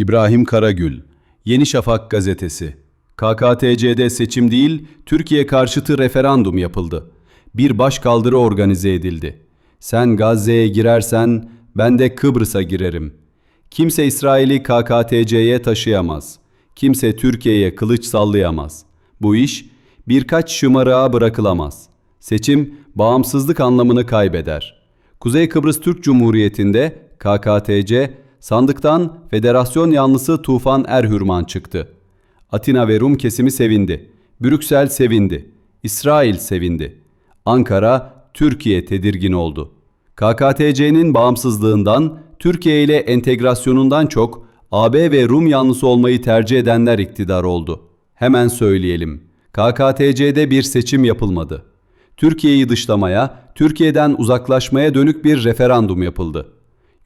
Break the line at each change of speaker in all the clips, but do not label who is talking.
İbrahim Karagül, Yeni Şafak Gazetesi. KKTC'de seçim değil, Türkiye karşıtı referandum yapıldı. Bir başkaldırı organize edildi. Sen Gazze'ye girersen ben de Kıbrıs'a girerim. Kimse İsrail'i KKTC'ye taşıyamaz. Kimse Türkiye'ye kılıç sallayamaz. Bu iş birkaç şımarığa bırakılamaz. Seçim bağımsızlık anlamını kaybeder. Kuzey Kıbrıs Türk Cumhuriyeti'nde KKTC sandıktan federasyon yanlısı Tufan Erhürman çıktı. Atina ve Rum kesimi sevindi. Brüksel sevindi. İsrail sevindi. Ankara, Türkiye tedirgin oldu. KKTC'nin bağımsızlığından, Türkiye ile entegrasyonundan çok AB ve Rum yanlısı olmayı tercih edenler iktidar oldu. Hemen söyleyelim. KKTC'de bir seçim yapılmadı. Türkiye'yi dışlamaya, Türkiye'den uzaklaşmaya dönük bir referandum yapıldı.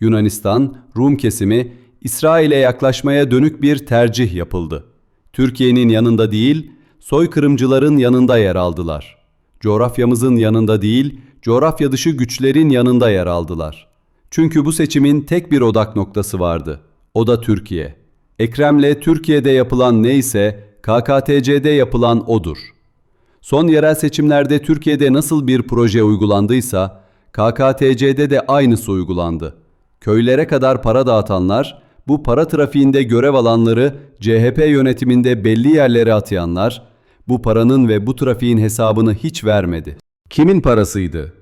Yunanistan, Rum kesimi, İsrail'e yaklaşmaya dönük bir tercih yapıldı. Türkiye'nin yanında değil, soykırımcıların yanında yer aldılar. Coğrafyamızın yanında değil, coğrafya dışı güçlerin yanında yer aldılar. Çünkü bu seçimin tek bir odak noktası vardı. O da Türkiye. Ekrem'le Türkiye'de yapılan neyse KKTC'de yapılan odur. Son yerel seçimlerde Türkiye'de nasıl bir proje uygulandıysa KKTC'de de aynısı uygulandı. Köylere kadar para dağıtanlar, bu para trafiğinde görev alanları CHP yönetiminde belli yerlere atayanlar, bu paranın ve bu trafiğin hesabını hiç vermedi. Kimin parasıydı?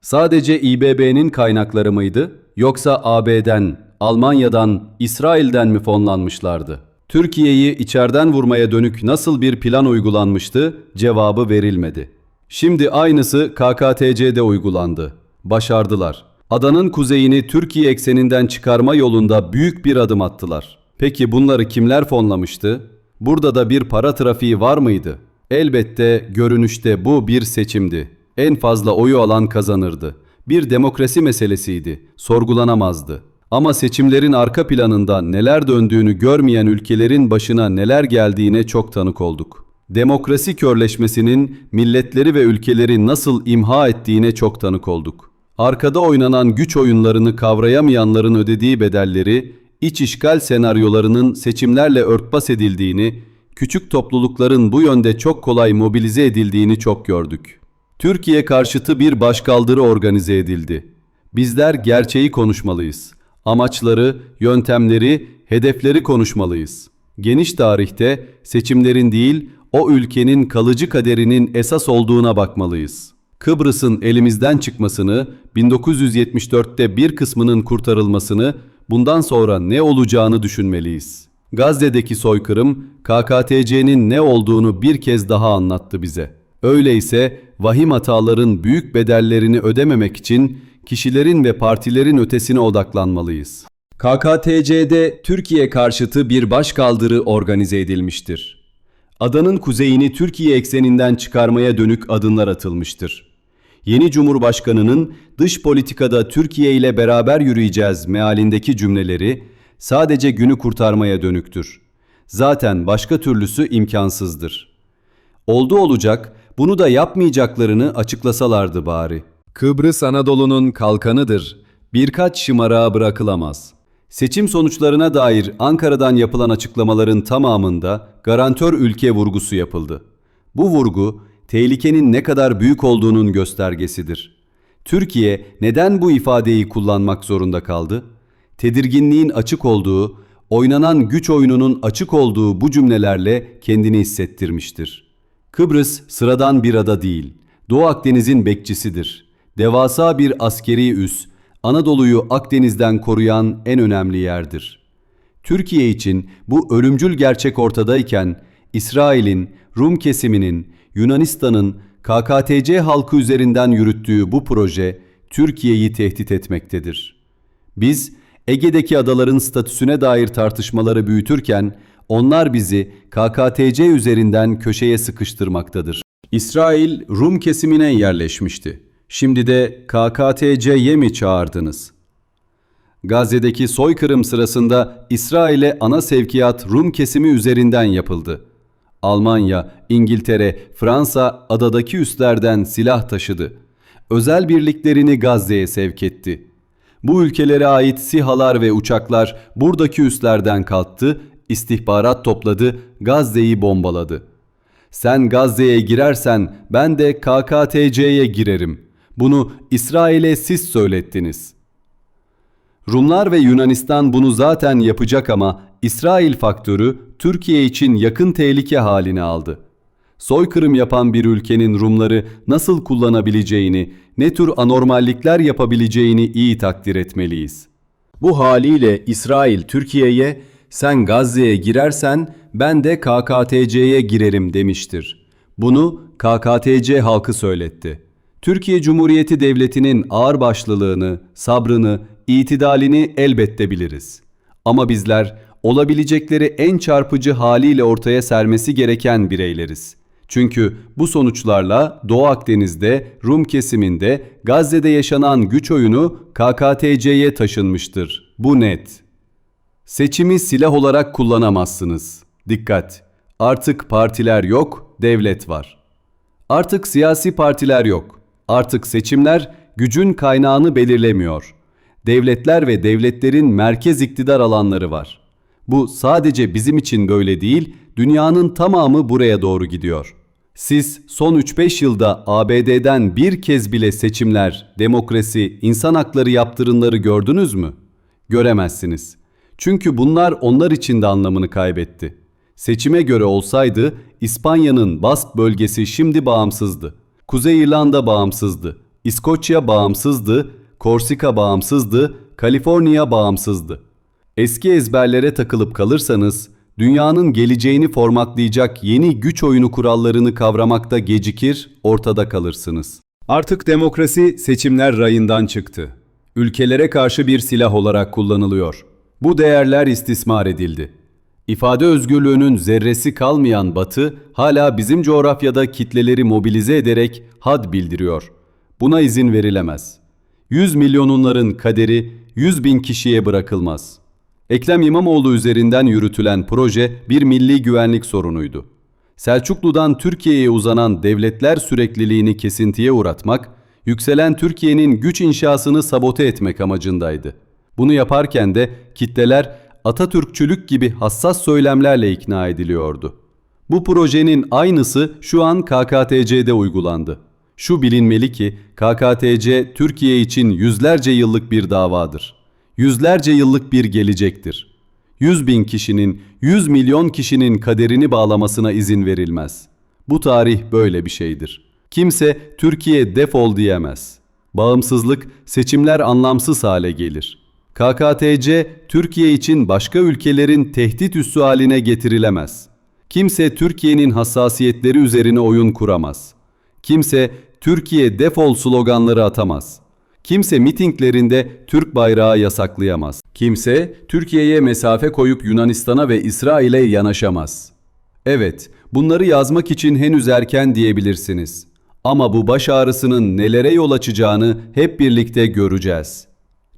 Sadece İBB'nin kaynakları mıydı yoksa AB'den, Almanya'dan, İsrail'den mi fonlanmışlardı? Türkiye'yi içeriden vurmaya dönük nasıl bir plan uygulanmıştı? Cevabı verilmedi. Şimdi aynısı KKTC'de uygulandı. Başardılar. Adanın kuzeyini Türkiye ekseninden çıkarma yolunda büyük bir adım attılar. Peki bunları kimler fonlamıştı? Burada da bir para trafiği var mıydı? Elbette görünüşte bu bir seçimdi. En fazla oyu alan kazanırdı. Bir demokrasi meselesiydi. Sorgulanamazdı. Ama seçimlerin arka planında neler döndüğünü görmeyen ülkelerin başına neler geldiğine çok tanık olduk. Demokrasi körleşmesinin milletleri ve ülkeleri nasıl imha ettiğine çok tanık olduk. Arkada oynanan güç oyunlarını kavrayamayanların ödediği bedelleri, iç işgal senaryolarının seçimlerle örtbas edildiğini, küçük toplulukların bu yönde çok kolay mobilize edildiğini çok gördük. Türkiye karşıtı bir başkaldırı organize edildi. Bizler gerçeği konuşmalıyız. Amaçları, yöntemleri, hedefleri konuşmalıyız. Geniş tarihte seçimlerin değil, o ülkenin kalıcı kaderinin esas olduğuna bakmalıyız. Kıbrıs'ın elimizden çıkmasını, 1974'te bir kısmının kurtarılmasını, bundan sonra ne olacağını düşünmeliyiz. Gazze'deki soykırım, KKTC'nin ne olduğunu bir kez daha anlattı bize. Öyleyse vahim hataların büyük bedellerini ödememek için kişilerin ve partilerin ötesine odaklanmalıyız. KKTC'de Türkiye karşıtı bir başkaldırı organize edilmiştir. Adanın kuzeyini Türkiye ekseninden çıkarmaya dönük adımlar atılmıştır. Yeni Cumhurbaşkanı'nın dış politikada Türkiye ile beraber yürüyeceğiz mealindeki cümleleri sadece günü kurtarmaya dönüktür. Zaten başka türlüsü imkansızdır. Oldu olacak, bunu da yapmayacaklarını açıklasalardı bari. Kıbrıs Anadolu'nun kalkanıdır. Birkaç şımarağa bırakılamaz. Seçim sonuçlarına dair Ankara'dan yapılan açıklamaların tamamında garantör ülke vurgusu yapıldı. Bu vurgu tehlikenin ne kadar büyük olduğunun göstergesidir. Türkiye neden bu ifadeyi kullanmak zorunda kaldı? Tedirginliğin açık olduğu, oynanan güç oyununun açık olduğu bu cümlelerle kendini hissettirmiştir. Kıbrıs sıradan bir ada değil, Doğu Akdeniz'in bekçisidir. Devasa bir askeri üs, Anadolu'yu Akdeniz'den koruyan en önemli yerdir. Türkiye için bu ölümcül gerçek ortadayken İsrail'in, Rum kesiminin, Yunanistan'ın KKTC halkı üzerinden yürüttüğü bu proje Türkiye'yi tehdit etmektedir. Biz Ege'deki adaların statüsüne dair tartışmaları büyütürken onlar bizi KKTC üzerinden köşeye sıkıştırmaktadır. İsrail Rum kesimine yerleşmişti. Şimdi de KKTC'ye mi çağırdınız? Gazze'deki soykırım sırasında İsrail'e ana sevkiyat Rum kesimi üzerinden yapıldı. Almanya, İngiltere, Fransa adadaki üslerden silah taşıdı. Özel birliklerini Gazze'ye sevk etti. Bu ülkelere ait SİHA'lar ve uçaklar buradaki üslerden kalktı, istihbarat topladı, Gazze'yi bombaladı. Sen Gazze'ye girersen ben de KKTC'ye girerim. Bunu İsrail'e siz söylettiniz. Rumlar ve Yunanistan bunu zaten yapacak ama İsrail faktörü Türkiye için yakın tehlike halini aldı. Soykırım yapan bir ülkenin Rumları nasıl kullanabileceğini, ne tür anormallikler yapabileceğini iyi takdir etmeliyiz. Bu haliyle İsrail Türkiye'ye sen Gazze'ye girersen ben de KKTC'ye girerim demiştir. Bunu KKTC halkı söyletti. Türkiye Cumhuriyeti Devleti'nin ağırbaşlılığını, sabrını, itidalini elbette biliriz. Ama bizler olabilecekleri en çarpıcı haliyle ortaya sermesi gereken bireyleriz. Çünkü bu sonuçlarla Doğu Akdeniz'de, Rum kesiminde, Gazze'de yaşanan güç oyunu KKTC'ye taşınmıştır. Bu net. Seçimi silah olarak kullanamazsınız. Dikkat! Artık partiler yok, devlet var. Artık siyasi partiler yok. Artık seçimler gücün kaynağını belirlemiyor. Devletler ve devletlerin merkez iktidar alanları var. Bu sadece bizim için böyle değil, dünyanın tamamı buraya doğru gidiyor. Siz son 3-5 yılda ABD'den bir kez bile seçimler, demokrasi, insan hakları yaptırımları gördünüz mü? Göremezsiniz. Çünkü bunlar onlar için de anlamını kaybetti. Seçime göre olsaydı İspanya'nın Bask bölgesi şimdi bağımsızdı. Kuzey İrlanda bağımsızdı. İskoçya bağımsızdı. Korsika bağımsızdı. Kaliforniya bağımsızdı. Eski ezberlere takılıp kalırsanız dünyanın geleceğini formatlayacak yeni güç oyunu kurallarını kavramakta gecikir, ortada kalırsınız. Artık demokrasi seçimler rayından çıktı. Ülkelere karşı bir silah olarak kullanılıyor. Bu değerler istismar edildi. İfade özgürlüğünün zerresi kalmayan Batı hala bizim coğrafyada kitleleri mobilize ederek had bildiriyor. Buna izin verilemez. 100 milyonunların kaderi 100 bin kişiye bırakılmaz. Ekrem İmamoğlu üzerinden yürütülen proje bir milli güvenlik sorunuydu. Selçuklu'dan Türkiye'ye uzanan devletler sürekliliğini kesintiye uğratmak, yükselen Türkiye'nin güç inşasını sabote etmek amacındaydı. Bunu yaparken de kitleler Atatürkçülük gibi hassas söylemlerle ikna ediliyordu. Bu projenin aynısı şu an KKTC'de uygulandı. Şu bilinmeli ki KKTC Türkiye için yüzlerce yıllık bir davadır. Yüzlerce yıllık bir gelecektir. 100 bin kişinin, 100 milyon kişinin kaderini bağlamasına izin verilmez. Bu tarih böyle bir şeydir. Kimse Türkiye defol diyemez. Bağımsızlık, seçimler anlamsız hale gelir. KKTC, Türkiye için başka ülkelerin tehdit üssü haline getirilemez. Kimse Türkiye'nin hassasiyetleri üzerine oyun kuramaz. Kimse Türkiye defol sloganları atamaz. Kimse mitinglerinde Türk bayrağı yasaklayamaz. Kimse Türkiye'ye mesafe koyup Yunanistan'a ve İsrail'e yanaşamaz. Evet, bunları yazmak için henüz erken diyebilirsiniz. Ama bu baş ağrısının nelere yol açacağını hep birlikte göreceğiz.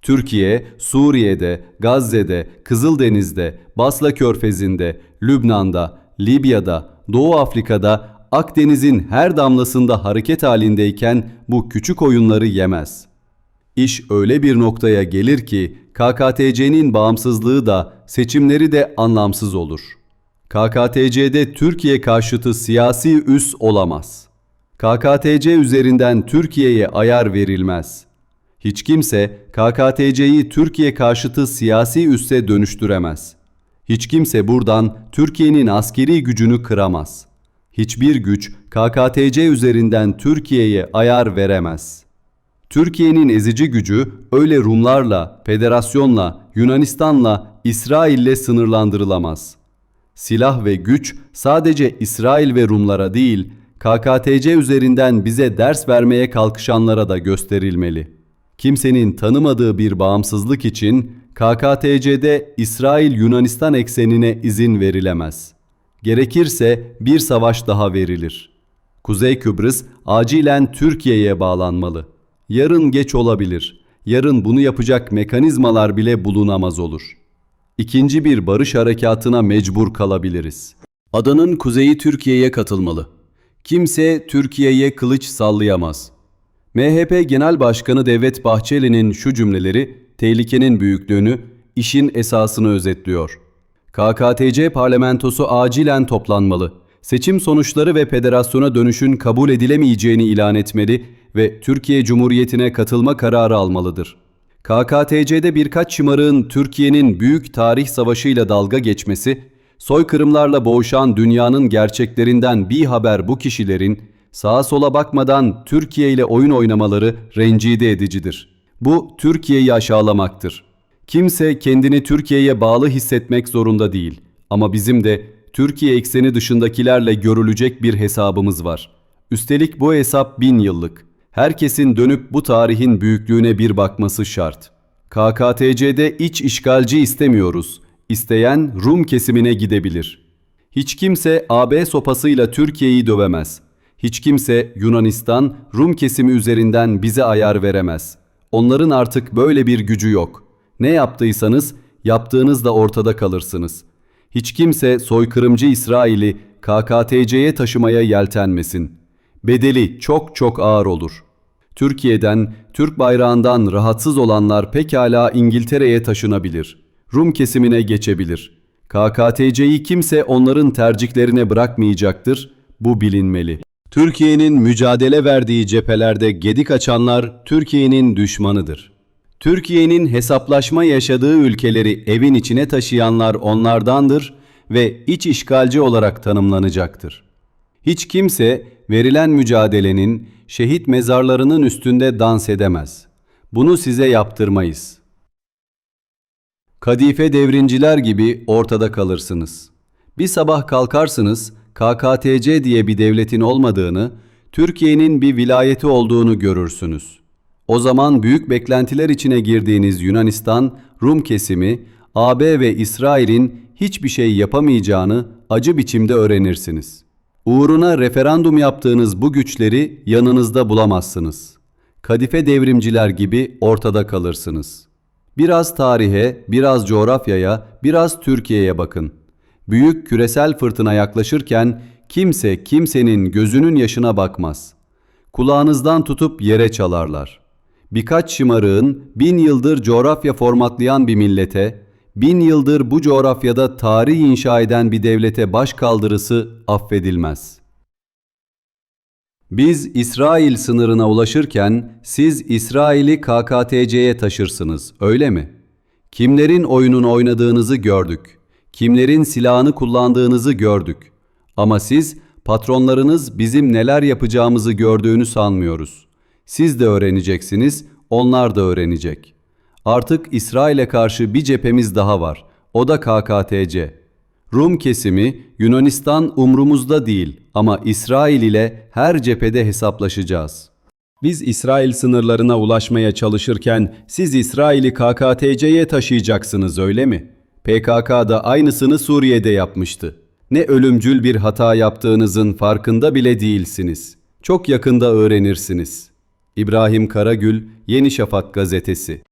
Türkiye, Suriye'de, Gazze'de, Kızıldeniz'de, Basra Körfezi'nde, Lübnan'da, Libya'da, Doğu Afrika'da, Akdeniz'in her damlasında hareket halindeyken bu küçük oyunları yemez. İş öyle bir noktaya gelir ki KKTC'nin bağımsızlığı da seçimleri de anlamsız olur. KKTC'de Türkiye karşıtı siyasi üs olamaz. KKTC üzerinden Türkiye'ye ayar verilmez. Hiç kimse KKTC'yi Türkiye karşıtı siyasi üsse dönüştüremez. Hiç kimse buradan Türkiye'nin askeri gücünü kıramaz. Hiçbir güç KKTC üzerinden Türkiye'ye ayar veremez. Türkiye'nin ezici gücü öyle Rumlarla, Federasyonla, Yunanistan'la, İsrail'le sınırlandırılamaz. Silah ve güç sadece İsrail ve Rumlara değil, KKTC üzerinden bize ders vermeye kalkışanlara da gösterilmeli. Kimsenin tanımadığı bir bağımsızlık için KKTC'de İsrail-Yunanistan eksenine izin verilemez. Gerekirse bir savaş daha verilir. Kuzey Kıbrıs acilen Türkiye'ye bağlanmalı. Yarın geç olabilir. Yarın bunu yapacak mekanizmalar bile bulunamaz olur. İkinci bir barış harekatına mecbur kalabiliriz. Adanın kuzeyi Türkiye'ye katılmalı. Kimse Türkiye'ye kılıç sallayamaz. MHP Genel Başkanı Devlet Bahçeli'nin şu cümleleri tehlikenin büyüklüğünü, işin esasını özetliyor. KKTC parlamentosu acilen toplanmalı. Seçim sonuçları ve federasyona dönüşün kabul edilemeyeceğini ilan etmeli ve Türkiye Cumhuriyeti'ne katılma kararı almalıdır. KKTC'de birkaç şımarığın Türkiye'nin büyük tarih savaşıyla dalga geçmesi, soykırımlarla boğuşan dünyanın gerçeklerinden bir haber bu kişilerin sağa sola bakmadan Türkiye ile oyun oynamaları rencide edicidir. Bu Türkiye'yi aşağılamaktır. Kimse kendini Türkiye'ye bağlı hissetmek zorunda değil. Ama bizim de Türkiye ekseni dışındakilerle görülecek bir hesabımız var. Üstelik bu hesap bin yıllık. Herkesin dönüp bu tarihin büyüklüğüne bir bakması şart. KKTC'de iç işgalci istemiyoruz. İsteyen Rum kesimine gidebilir. Hiç kimse AB sopasıyla Türkiye'yi dövemez. Hiç kimse Yunanistan, Rum kesimi üzerinden bize ayar veremez. Onların artık böyle bir gücü yok. Ne yaptıysanız yaptığınızda ortada kalırsınız. Hiç kimse soykırımcı İsrail'i KKTC'ye taşımaya yeltenmesin. Bedeli çok çok ağır olur. Türkiye'den, Türk bayrağından rahatsız olanlar pekala İngiltere'ye taşınabilir. Rum kesimine geçebilir. KKTC'yi kimse onların tercihlerine bırakmayacaktır. Bu bilinmeli. Türkiye'nin mücadele verdiği cephelerde gedik açanlar Türkiye'nin düşmanıdır. Türkiye'nin hesaplaşma yaşadığı ülkeleri evin içine taşıyanlar onlardandır ve iç işgalci olarak tanımlanacaktır. Hiç kimse verilen mücadelenin şehit mezarlarının üstünde dans edemez. Bunu size yaptırmayız. Kadife devrinciler gibi ortada kalırsınız. Bir sabah kalkarsınız, KKTC diye bir devletin olmadığını, Türkiye'nin bir vilayeti olduğunu görürsünüz. O zaman büyük beklentiler içine girdiğiniz Yunanistan, Rum kesimi, AB ve İsrail'in hiçbir şey yapamayacağını acı biçimde öğrenirsiniz. Uğruna referandum yaptığınız bu güçleri yanınızda bulamazsınız. Kadife devrimciler gibi ortada kalırsınız. Biraz tarihe, biraz coğrafyaya, biraz Türkiye'ye bakın. Büyük küresel fırtına yaklaşırken kimse kimsenin gözünün yaşına bakmaz. Kulağınızdan tutup yere çalarlar. Birkaç şımarığın bin yıldır coğrafya formatlayan bir millete, bin yıldır bu coğrafyada tarih inşa eden bir devlete baş kaldırısı affedilmez. Biz İsrail sınırına ulaşırken siz İsrail'i KKTC'ye taşırsınız, öyle mi? Kimlerin oyununu oynadığınızı gördük. Kimlerin silahını kullandığınızı gördük. Ama siz patronlarınız bizim neler yapacağımızı gördüğünü sanmıyoruz. Siz de öğreneceksiniz, onlar da öğrenecek. Artık İsrail'e karşı bir cephemiz daha var. O da KKTC. Rum kesimi Yunanistan umrumuzda değil ama İsrail ile her cephede hesaplaşacağız. Biz İsrail sınırlarına ulaşmaya çalışırken siz İsrail'i KKTC'ye taşıyacaksınız öyle mi? PKK da aynısını Suriye'de yapmıştı. Ne ölümcül bir hata yaptığınızın farkında bile değilsiniz. Çok yakında öğrenirsiniz. İbrahim Karagül, Yeni Şafak Gazetesi